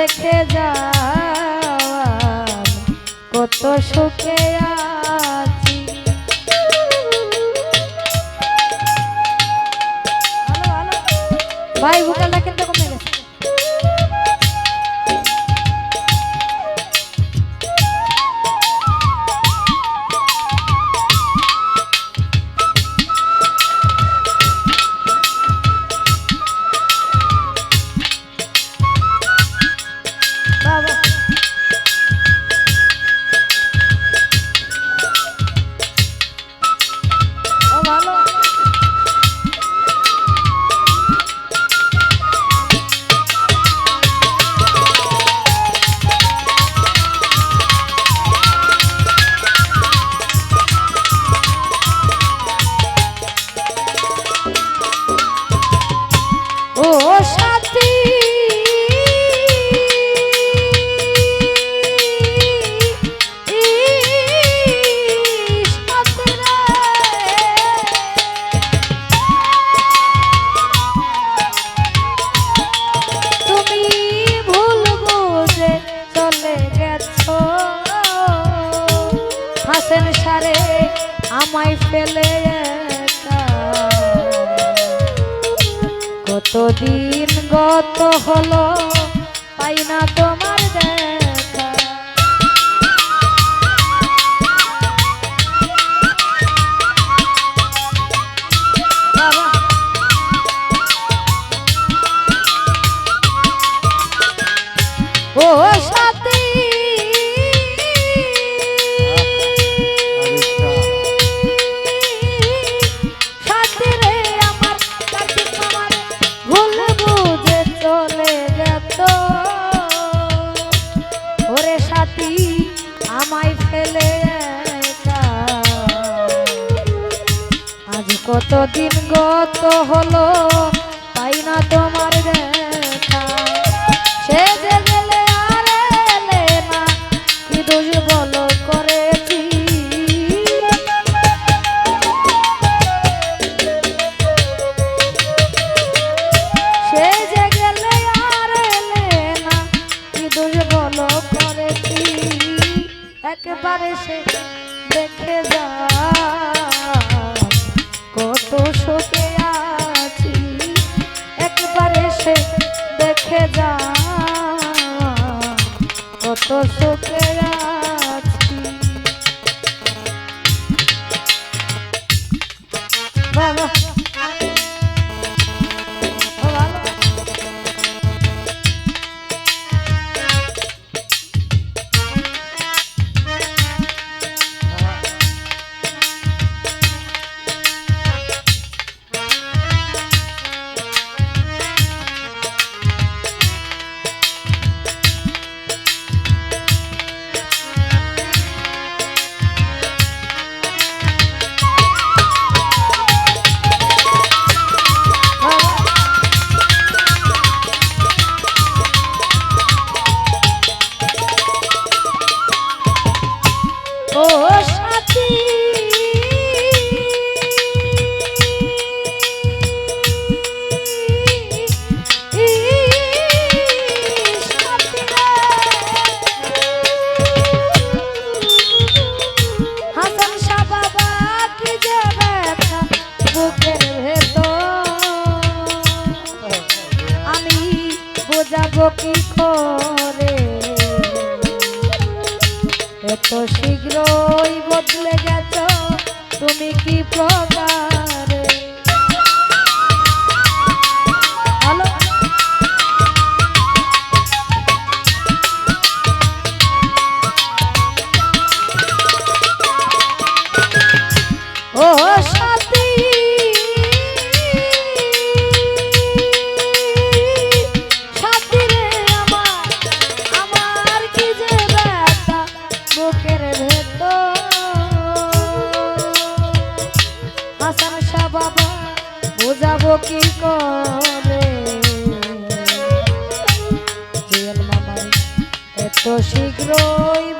দেখে যাওয়া কত সুখে দিন গত হলো পাইনা তো দিন গত হলো। তো সুখের কি করে? এত শীঘ্রই বদলে গেছ তুমি কি প্রভ? তো শীঘ্রই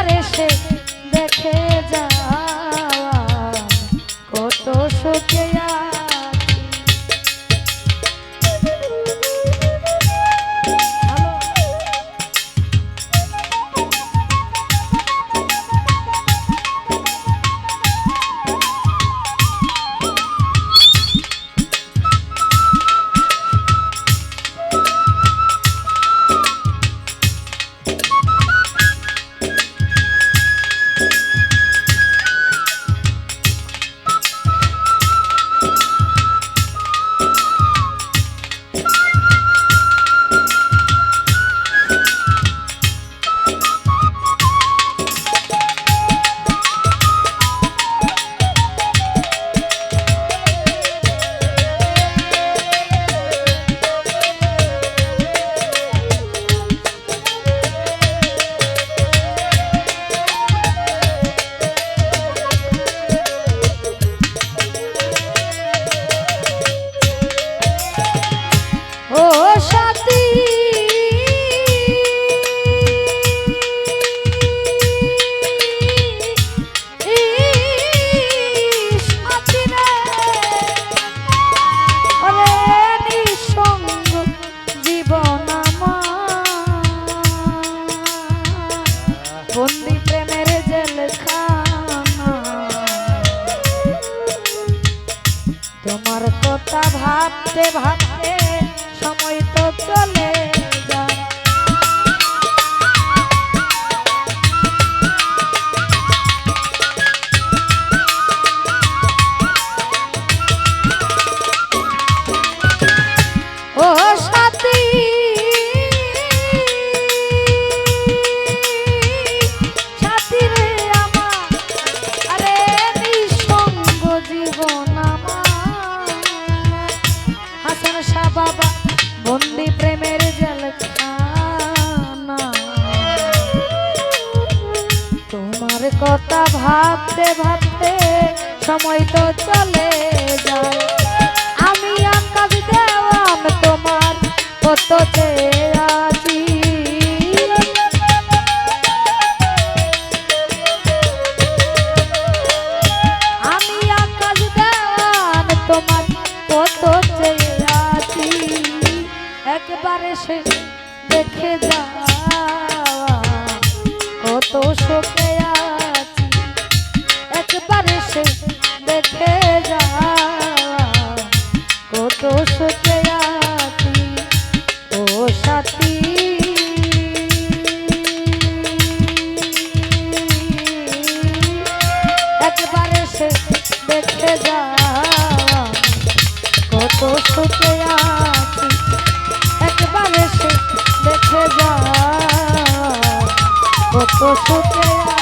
একবার এসে দেখে যা কত সুখে ভাবতে ভাব কথা ভাবতে ভাবতে সময় তো চলে যায়। আমি আকাশ দেওয়ান তোমার কত আমি তোমার কত একবারে দেখে যাওয়া, কত শোকে একবারে সে দেখে যাওয়া কত শোকে আছি, ও সাথী। একবারে সে দেখে যাওয়া কত সুখে আছি, একবারে সে দেখে যা কত সুখে আছি